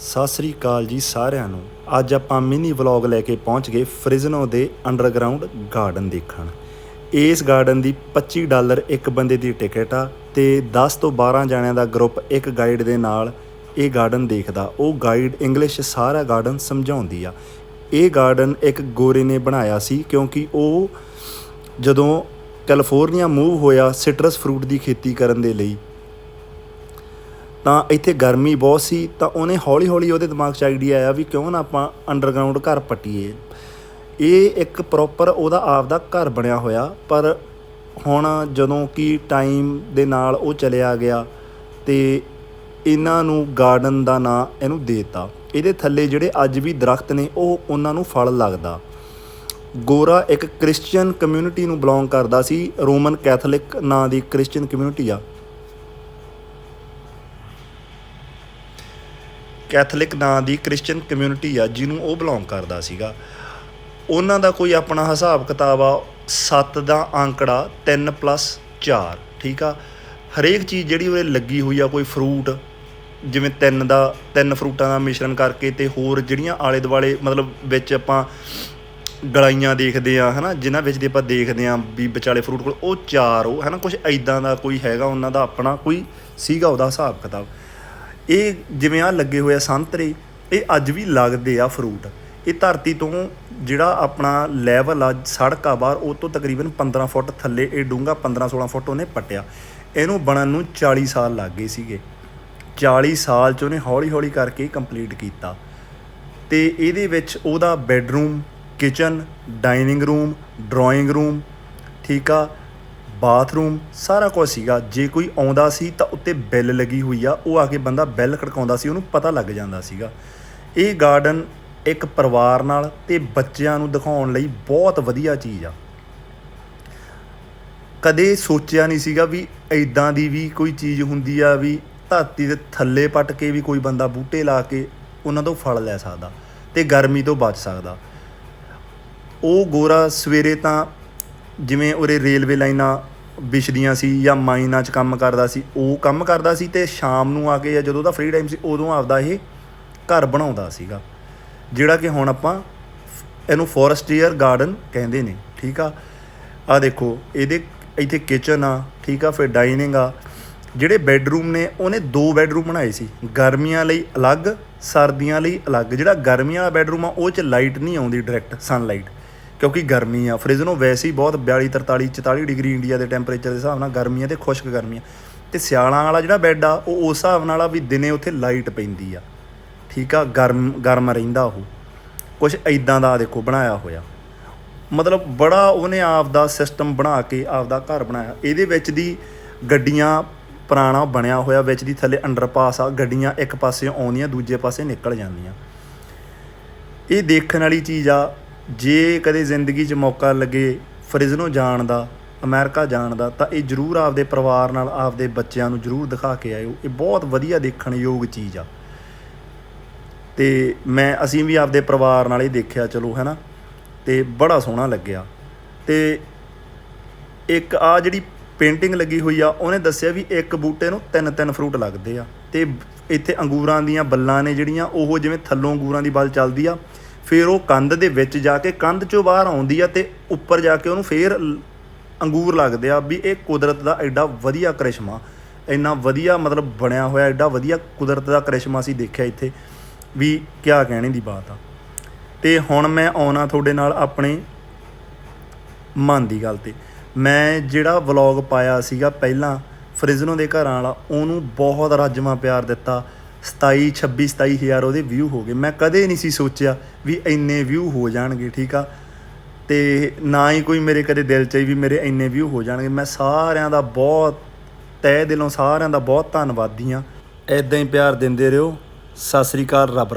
ਸਤਿ ਸ੍ਰੀ ਅਕਾਲ ਜੀ ਸਾਰਿਆਂ ਨੂੰ। ਅੱਜ ਆਪਾਂ ਮਿਨੀ ਵਲੌਗ ਲੈ ਕੇ ਪਹੁੰਚ ਗਏ ਫ੍ਰਿਜ਼ਨੋ ਦੇ ਅੰਡਰਗਰਾਉਂਡ ਗਾਰਡਨ ਦੇਖਣ। ਇਸ ਗਾਰਡਨ ਦੀ 25 ਡਾਲਰ ਇੱਕ ਬੰਦੇ ਦੀ ਟਿਕਟ ਆ ਤੇ 10 ਤੋਂ 12 ਜਣਿਆਂ ਦਾ ਗਰੁੱਪ ਇੱਕ ਗਾਈਡ ਦੇ ਨਾਲ ਇਹ ਗਾਰਡਨ ਦੇਖਦਾ। ਉਹ ਗਾਈਡ ਇੰਗਲਿਸ਼ ਸਾਰਾ ਗਾਰਡਨ ਸਮਝਾਉਂਦੀ ਆ। ਇਹ ਗਾਰਡਨ ਇੱਕ ਗੋਰੇ ਨੇ ਬਣਾਇਆ ਸੀ ਕਿਉਂਕਿ ਉਹ ਜਦੋਂ ਕੈਲੀਫੋਰਨੀਆ ਮੂਵ ਹੋਇਆ, ਸਿਟਰਸ ਫਰੂਟ ਦੀ ਖੇਤੀ ਕਰਨ ਦੇ ਲਈ ਤਾਂ ਇੱਥੇ ਗਰਮੀ ਬਹੁਤ ਸੀ, ਤਾਂ ਉਹਨੇ ਹੌਲੀ ਹੌਲੀ ਉਹਦੇ ਦਿਮਾਗ 'ਚ ਆਈਡੀਆ ਆਇਆ ਵੀ ਕਿਉਂ ਨਾ ਆਪਾਂ ਅੰਡਰਗਰਾਉਂਡ ਘਰ ਪੱਟੀਏ। ਇਹ ਇੱਕ ਪ੍ਰੋਪਰ ਉਹਦਾ ਆਪਦਾ ਘਰ ਬਣਿਆ ਹੋਇਆ, ਪਰ ਹੁਣ ਜਦੋਂ ਕਿ ਟਾਈਮ ਦੇ ਨਾਲ ਉਹ ਚਲਿਆ ਗਿਆ ਤੇ ਇਹਨਾਂ ਨੂੰ ਗਾਰਡਨ ਦਾ ਨਾਂ ਇਹਨੂੰ ਦੇਤਾ। ਇਹਦੇ ਥੱਲੇ ਜਿਹੜੇ ਅੱਜ ਵੀ ਦਰਖਤ ਨੇ, ਉਹ ਉਹਨਾਂ ਨੂੰ ਫਲ ਲੱਗਦਾ। ਗੋਰਾ ਇੱਕ ਕ੍ਰਿਸਚੀਅਨ ਕਮਿਊਨਿਟੀ ਨੂੰ ਬਿਲੋਂਗ ਕਰਦਾ ਸੀ ਰੋਮਨ ਕੈਥੋਲਿਕ ਨਾਂ ਦੀ ਕ੍ਰਿਸਚੀਅਨ ਕਮਿਊਨਿਟੀ ਆ। ਕੈਥੋਲਿਕ ਨਾਂ ਦੀ ਕ੍ਰਿਸਚੀਅਨ ਕਮਿਊਨਿਟੀ ਆ, ਜਿਹਨੂੰ ਉਹ ਬਿਲੋਂਗ ਕਰਦਾ ਸੀਗਾ। ਉਹਨਾਂ ਦਾ ਕੋਈ ਆਪਣਾ ਹਿਸਾਬ ਕਿਤਾਬ ਆ 7 ਦਾ ਅੰਕੜਾ 3 4 ਠੀਕ ਆ? ਹਰੇਕ ਚੀਜ਼ ਜਿਹੜੀ ਉਹਦੇ ਲੱਗੀ ਹੋਈ ਆ, ਕੋਈ ਫਰੂਟ ਜਿਵੇਂ ਤਿੰਨ ਦਾ, ਤਿੰਨ ਫਰੂਟਾਂ ਦਾ ਮਿਸ਼ਰਣ ਕਰਕੇ ਤੇ ਹੋਰ ਜਿਹੜੀਆਂ ਆਲੇ ਦੁਆਲੇ ਮਤਲਬ ਵਿੱਚ ਆਪਾਂ ਗਲਾਈਆਂ ਦੇਖਦੇ ਆ, ਹਨਾ? ਜਿਨ੍ਹਾਂ ਵਿੱਚ ਦੀ ਆਪਾਂ ਦੇਖਦੇ ਆ ਵੀ ਵਿਚਾਲੇ ਫਰੂਟ ਕੋਲ, ਉਹ ਚਾਰ, ਉਹ, ਹਨਾ? ਕੁਝ ਐਦਾਂ ਦਾ ਕੋਈ ਹੈਗਾ, ਉਹਨਾਂ ਦਾ ਆਪਣਾ ਕੋਈ ਸੀਗਾ ਉਹਦਾ ਹਿਸਾਬ ਕਿਤਾਬ। ਇਹ ਜਿਵੇਂ ਆ ਲੱਗੇ ਹੋਏ ਆ ਸੰਤਰੇ, ਇਹ ਅੱਜ ਵੀ ਲੱਗਦੇ ਆ ਫਰੂਟ ਇਹ ਧਰਤੀ ਤੋਂ ਜਿਹੜਾ ਆਪਣਾ ਲੈਵਲ ਆ, ਸੜਕ ਆ ਬਾਹਰ, ਉਹ ਤੋਂ ਤਕਰੀਬਨ 15 ਫੁੱਟ ਥੱਲੇ ਇਹ ਡੂੰਘਾ 15 16 ਫੁੱਟ ਉਹਨੇ ਪੱਟਿਆ। ਇਹਨੂੰ ਬਣਨ ਨੂੰ 40 ਸਾਲ ਲੱਗ ਗਏ ਸੀਗੇ। 40 ਸਾਲ ਚ ਉਹਨੇ ਹੌਲੀ ਹੌਲੀ ਕਰਕੇ ਕੰਪਲੀਟ ਕੀਤਾ। ਤੇ ਇਹਦੇ ਵਿੱਚ ਉਹਦਾ bedroom kitchen dining room drawing room ਠੀਕ ਆ? ਬਾਥਰੂਮ, ਸਾਰਾ ਕੁਝ ਸੀਗਾ। ਜੇ ਕੋਈ ਆਉਂਦਾ ਸੀ ਤਾਂ ਉੱਤੇ ਬੈਲ ਲੱਗੀ ਹੋਈ ਆ। ਉਹ ਆ ਕੇ ਬੰਦਾ ਬੈਲ ਖੜਕਾਉਂਦਾ ਸੀ, ਉਹਨੂੰ ਪਤਾ ਲੱਗ ਜਾਂਦਾ ਸੀਗਾ। ਇਹ ਗਾਰਡਨ ਇੱਕ ਪਰਿਵਾਰ ਨਾਲ ਤੇ ਬੱਚਿਆਂ ਨੂੰ ਦਿਖਾਉਣ ਲਈ ਬਹੁਤ ਵਧੀਆ ਚੀਜ਼ ਆ। ਕਦੇ ਸੋਚਿਆ ਨਹੀਂ ਸੀਗਾ ਵੀ ਐਦਾਂ ਦੀ ਵੀ ਕੋਈ ਚੀਜ਼ ਹੁੰਦੀ ਆ, ਵੀ ਧਰਤੀ ਦੇ ਥੱਲੇ ਪੱਟ ਕੇ ਵੀ ਕੋਈ ਬੰਦਾ ਬੂਟੇ ਲਾ ਕੇ ਉਹਨਾਂ ਤੋਂ ਫਲ ਲੈ ਸਕਦਾ ਤੇ ਗਰਮੀ ਤੋਂ ਬਚ ਸਕਦਾ। ਉਹ ਗੋਰਾ ਸਵੇਰੇ ਤਾਂ ਜਿਵੇਂ ਉਰੇ ਰੇਲਵੇ ਲਾਈਨਾਂ ਵਿਛਦੀਆਂ ਸੀ ਜਾਂ ਮਾਈਨਾਂ 'ਚ ਕੰਮ ਕਰਦਾ ਸੀ, ਉਹ ਕੰਮ ਕਰਦਾ ਸੀ ਤੇ ਸ਼ਾਮ ਨੂੰ ਆ ਕੇ ਜਾਂ ਜਦੋਂ ਦਾ ਫ੍ਰੀ ਟਾਈਮ ਸੀ, ਉਦੋਂ ਆਪਦਾ ਇਹ ਘਰ ਬਣਾਉਂਦਾ ਸੀਗਾ। ਜਿਹੜਾ ਕਿ ਹੁਣ ਆਪਾਂ ਇਹਨੂੰ ਫੋਰੈਸਟੀਅਰ ਗਾਰਡਨ ਕਹਿੰਦੇ ਨੇ, ਠੀਕ ਆ? ਆ ਦੇਖੋ, ਇਹਦੇ ਇੱਥੇ ਕਿਚਨ ਆ, ਠੀਕ ਆ? ਫਿਰ ਡਾਈਨਿੰਗ ਆ। ਜਿਹੜੇ ਬੈੱਡਰੂਮ ਨੇ, ਉਹਨੇ ਦੋ ਬੈੱਡਰੂਮ ਬਣਾਏ ਸੀ। ਗਰਮੀਆਂ ਲਈ ਅਲੱਗ, ਸਰਦੀਆਂ ਲਈ ਅਲੱਗ। ਜਿਹੜਾ ਗਰਮੀਆਂ ਵਾਲਾ ਬੈੱਡਰੂਮ ਆ, ਉਹ 'ਚ ਲਾਈਟ ਨਹੀਂ ਆਉਂਦੀ ਡਾਇਰੈਕਟ ਸਨਲਾਈਟ ਕਿਉਂਕਿ ਗਰਮੀ ਆ, ਫ੍ਰਿਜ ਨੂੰ ਵੈਸੇ ਹੀ ਬਹੁਤ 42 43 44 ਡਿਗਰੀ ਇੰਡੀਆ ਦੇ ਟੈਂਪਰੇਚਰ ਦੇ ਹਿਸਾਬ ਨਾਲ ਗਰਮੀ ਆ ਤੇ ਖੁਸ਼ਕ ਗਰਮੀ ਆ ਤੇ ਸਿਆਲਾਂ ਵਾਲਾ ਜਿਹੜਾ ਬੈੱਡ ਆ, ਉਹ ਉਸ ਹਿਸਾਬ ਨਾਲ ਆ ਵੀ ਦਿਨੇ ਉੱਥੇ ਲਾਈਟ ਪੈਂਦੀ ਆ। ਠੀਕ ਆ, ਗਰਮ ਗਰਮ ਰਹਿੰਦਾ ਉਹ। ਕੁਝ ਐਦਾਂ ਦਾ ਦੇਖੋ, ਬਣਾਇਆ ਹੋਇਆ। ਮਤਲਬ ਬੜਾ ਉਹਨੇ ਆਪ ਦਾ ਸਿਸਟਮ ਬਣਾ ਕੇ ਆਪ ਦਾ ਘਰ ਬਣਾਇਆ। ਇਹਦੇ ਵਿੱਚ ਦੀ ਗੱਡੀਆਂ ਪੁਰਾਣਾ ਬਣਿਆ ਹੋਇਆ, ਵਿੱਚ ਦੀ ਥੱਲੇ ਅੰਡਰਪਾਸ ਆ, ਗੱਡੀਆਂ ਇੱਕ ਪਾਸੇ ਆਉਂਦੀਆਂ, ਦੂਜੇ ਪਾਸੇ ਨਿਕਲ ਜਾਂਦੀਆਂ। ਇਹ ਦੇਖਣ ਵਾਲੀ ਚੀਜ਼ ਆ ਜੇ ਕਦੇ ਜ਼ਿੰਦਗੀ 'ਚ ਮੌਕਾ ਲੱਗੇ ਫਰਿਜ਼ਨੋ ਜਾਣ ਦਾ, ਅਮਰੀਕਾ ਜਾਣ ਦਾ, ਤਾਂ ਇਹ ਜ਼ਰੂਰ ਆਪਦੇ ਪਰਿਵਾਰ ਨਾਲ, ਆਪਦੇ ਬੱਚਿਆਂ ਨੂੰ ਜ਼ਰੂਰ ਦਿਖਾ ਕੇ ਆਇਓ। ਇਹ ਬਹੁਤ ਵਧੀਆ ਦੇਖਣ ਯੋਗ ਚੀਜ਼ ਆ। ਤੇ ਮੈਂ, ਅਸੀਂ ਵੀ ਆਪਦੇ ਪਰਿਵਾਰ ਨਾਲ ਹੀ ਦੇਖਿਆ, ਚਲੋ, ਹੈਨਾ? ਤੇ ਬੜਾ ਸੋਹਣਾ ਲੱਗਿਆ। ਤੇ ਇੱਕ ਆ ਜਿਹੜੀ ਪੇਂਟਿੰਗ ਲੱਗੀ ਹੋਈ ਆ, ਉਹਨੇ ਦੱਸਿਆ ਵੀ ਇੱਕ ਬੂਟੇ ਨੂੰ ਤਿੰਨ ਤਿੰਨ ਫਰੂਟ ਲੱਗਦੇ ਆ। ਤੇ ਇੱਥੇ ਅੰਗੂਰਾਂ ਦੀਆਂ ਬੱਲਾਂ ਨੇ ਜਿਹੜੀਆਂ, ਉਹ ਜਿਵੇਂ ਥੱਲੋਂ ਅੰਗੂਰਾਂ ਦੀ ਬੱਲ ਚੱਲਦੀ ਆ ਫਿਰ ਉਹ ਕੰਧ ਦੇ ਵਿੱਚ ਜਾ ਕੇ ਕੰਧ ਚੋਂ ਬਾਹਰ ਆਉਂਦੀ ਆ ਤੇ ਉੱਪਰ ਜਾ ਕੇ ਉਹਨੂੰ ਫੇਰ ਅੰਗੂਰ ਲੱਗਦੇ ਆ ਵੀ ਇਹ ਕੁਦਰਤ ਦਾ ਐਡਾ ਵਧੀਆ ਕਰਿਸ਼ਮਾ। ਇੰਨਾ ਵਧੀਆ ਮਤਲਬ ਬਣਿਆ ਹੋਇਆ, ਐਡਾ ਵਧੀਆ ਕੁਦਰਤ ਦਾ ਕਰਿਸ਼ਮਾ ਸੀ ਦੇਖਿਆ ਇੱਥੇ। ਵੀ ਕਿਆ ਕਹਿਣੇ ਦੀ ਬਾਤ ਆ। ਤੇ ਹੁਣ ਮੈਂ ਆਉਣਾ ਤੁਹਾਡੇ ਨਾਲ ਆਪਣੇ ਮਨ ਦੀ ਗੱਲ ਤੇ। ਮੈਂ ਜਿਹੜਾ ਵਲੌਗ ਪਾਇਆ ਸੀਗਾ ਪਹਿਲਾਂ ਫ੍ਰਿਜ਼ਨੋ ਦੇ ਘਰਾਂ ਵਾਲਾ, ਉਹਨੂੰ ਬਹੁਤ ਰੱਜਵਾਂ ਪਿਆਰ ਦਿੱਤਾ। 27 26 27 ਹਜ਼ਾਰ ਉਹਦੇ ਵਿਊ ਹੋ ਗਏ। ਮੈਂ ਕਦੇ ਨਹੀਂ ਸੀ ਸੋਚਿਆ ਵੀ ਇੰਨੇ ਵਿਊ ਹੋ ਜਾਣਗੇ, ਠੀਕ ਆ? ਤੇ ਨਾ ਹੀ ਕੋਈ ਮੇਰੇ ਕਦੇ ਦਿਲ 'ਚ ਹੀ ਵੀ ਮੇਰੇ ਇੰਨੇ ਵਿਊ ਹੋ ਜਾਣਗੇ। ਮੈਂ ਸਾਰਿਆਂ ਦਾ ਬਹੁਤ, ਤਹਿ ਦਿਲੋਂ ਸਾਰਿਆਂ ਦਾ ਬਹੁਤ ਧੰਨਵਾਦੀ ਆ ਐਦਾਂ ਹੀ ਪਿਆਰ ਦਿੰਦੇ ਰਹੋ। ਸਤਿ ਸ੍ਰੀ ਅਕਾਲ, ਰੱਬ